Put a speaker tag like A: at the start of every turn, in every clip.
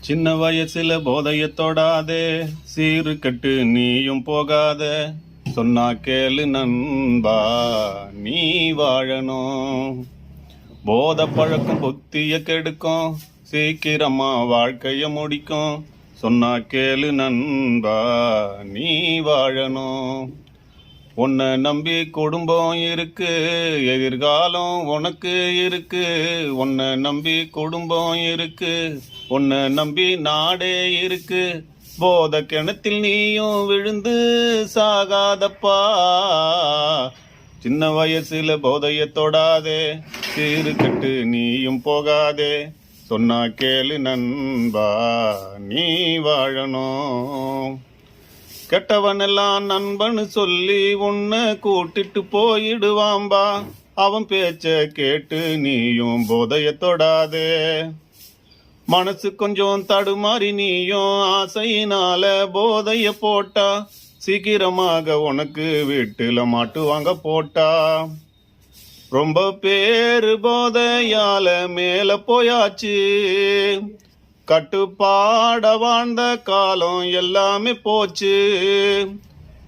A: சின்ன வயசுல போதைய தொடாதே சீரு கட்டு நீயும் போகாத. சொன்னா கேளு நண்பா நீ வாழணும். போத பழக்கம் புத்திய கெடுக்கும் சீக்கிரமா வாழ்க்கைய முடிக்கும். சொன்னா கேளு நண்பா நீ வாழணும். உன்னை நம்பி குடும்பம் இருக்கு எதிர்காலம் உனக்கு இருக்கு. உன்னை நம்பி குடும்பம் இருக்கு உன்னை நம்பி நாடே இருக்கு. போத கிணத்தில் நீயும் விழுந்து சாகாதப்பா. சின்ன வயசுல போதைய தொடாதே சீருக்கட்டு கட்டு நீயும் போகாதே. சொன்னா கேளு நண்பா நீ வாழணும். கெட்டவனெல்லாம் நண்பன்னு சொல்லி உன்னை கூட்டிட்டு போயிடுவாம்பா. அவன் பேச்ச கேட்டு நீயும் போதைய தொடாதே. மனசு கொஞ்சம் தடுமாறி நீயும் ஆசையினால போதைய போட்டா. சீக்கிரமாக உனக்கு வீட்டுல மாட்டுவாங்க போட்டா. ரொம்ப பேரு போதையால மேல போயாச்சு. கட்டுப்பாட வாழ்ந்த காலம் எல்லாமே போச்சு.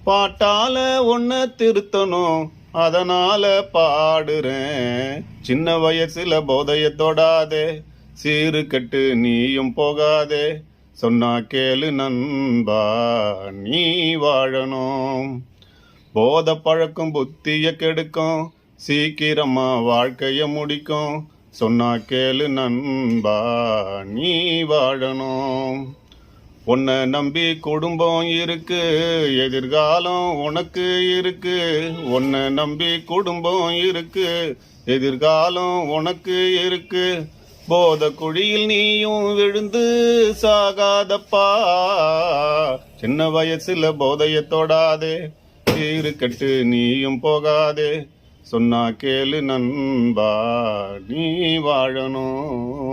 A: பாட்டால ஒன்ன திருத்தணும் அதனால பாடுறேன். சின்ன வயசுல போதைய தொடாதே சீரு கட்டு நீயும் போகாதே. சொன்னா கேளு நண்பா நீ வாழணும். போத பழக்கம் புத்திய கெடுக்கும் சீக்கிரமா வாழ்க்கைய முடிக்கும். சொன்னா கேளு நண்பா நீ வாழணும். உன்னை நம்பி குடும்பம் இருக்கு எதிர்காலம் உனக்கு இருக்கு. உன்னை நம்பி குடும்பம் இருக்கு எதிர்காலம் உனக்கு இருக்கு. போத குழியில் நீயும் விழுந்து சாகாதப்பா. சின்ன வயசுல போதைய தொடாதே இருக்கட்டு நீயும் போகாதே. சொன்னா கேளு நண்பா நீ வாழணும்